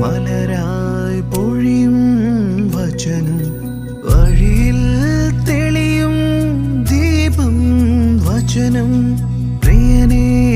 മലരായി പൊഴിയും വചനം. വഴിയിൽ തെളിയും ദീപം വചനം. പ്രിയനേ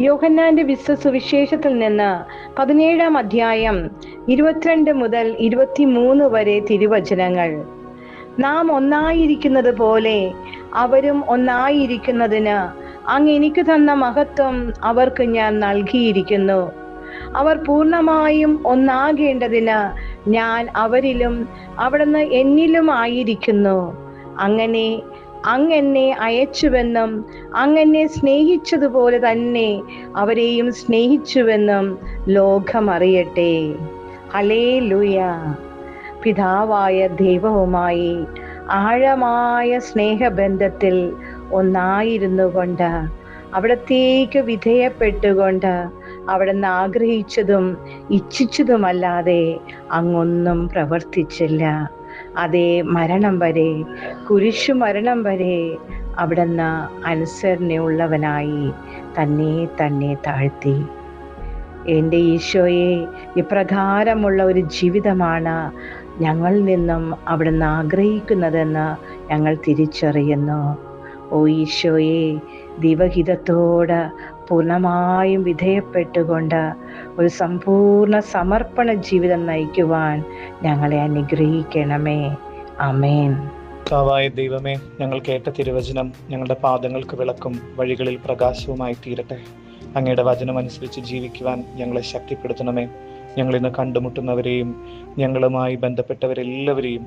യോഹന്നാന്റെ വിശ്വസുവിശേഷത്തിൽ നിന്ന് പതിനേഴാം അധ്യായം ഇരുപത്തിരണ്ട് മുതൽ ഇരുപത്തിമൂന്ന് വരെ തിരുവചനങ്ങൾ. നാം ഒന്നായിരിക്കുന്നത് പോലെ അവരും ഒന്നായിരിക്കുന്നതിന് അങ്ങ് എനിക്ക് തന്ന മഹത്വം അവർക്ക് ഞാൻ നൽകിയിരിക്കുന്നു. അവർ പൂർണമായും ഒന്നാകേണ്ടതിന് ഞാൻ അവരിലും അവിടുന്ന് എന്നിലും ആയിരിക്കുന്നു. അങ്ങനെ അങ്ങ് എന്നെ അയച്ചുവെന്നും അങ്ങെന്നെ സ്നേഹിച്ചതുപോലെ തന്നെ അവരെയും സ്നേഹിച്ചുവെന്നും ലോകം അറിയട്ടെ ഹലേ ലുയ പിതാവായ ദൈവവുമായി ആഴമായ സ്നേഹബന്ധത്തിൽ ഒന്നായിരുന്നു കൊണ്ട് അവിടത്തേക്ക് വിധേയപ്പെട്ടുകൊണ്ട് അവിടുന്ന് ആഗ്രഹിച്ചതും ഇച്ഛിച്ചതുമല്ലാതെ അങ്ങൊന്നും പ്രവർത്തിച്ചില്ല. അതേ മരണം വരെ കുരിശു മരണം വരെ അവിടുന്ന് അനുസരണയുള്ളവനായി തന്നെ തന്നെ താഴ്ത്തി. എന്റെ ഈശോയെ ഇപ്രകാരമുള്ള ഒരു ജീവിതമാണ് ഞങ്ങളിൽ നിന്നും അവിടുന്ന് ആഗ്രഹിക്കുന്നതെന്ന് ഞങ്ങൾ തിരിച്ചറിയുന്നു. ഓ ഈശോയെ ദിവഹിതത്തോടെ പൂർണമായും വിധേയപ്പെട്ടുകൊണ്ട് ഒരു സമ്പൂർണ സമർപ്പണ ജീവിതം നയിക്കുവാൻ ഞങ്ങളെ അനുഗ്രഹിക്കണമേ. അമേൻ കർത്താവായ ദൈവമേ ഞങ്ങൾ കേട്ട തിരുവചനം ഞങ്ങളുടെ പാദങ്ങൾക്ക് വിളക്കും വഴികളിൽ പ്രകാശവുമായി തീരട്ടെ. അങ്ങയുടെ വചനം അനുസരിച്ച് ജീവിക്കുവാൻ ഞങ്ങളെ ശക്തിപ്പെടുത്തണമേ. ഞങ്ങൾ ഇന്ന് കണ്ടുമുട്ടുന്നവരെയും ഞങ്ങളുമായി ബന്ധപ്പെട്ടവരെല്ലാവരെയും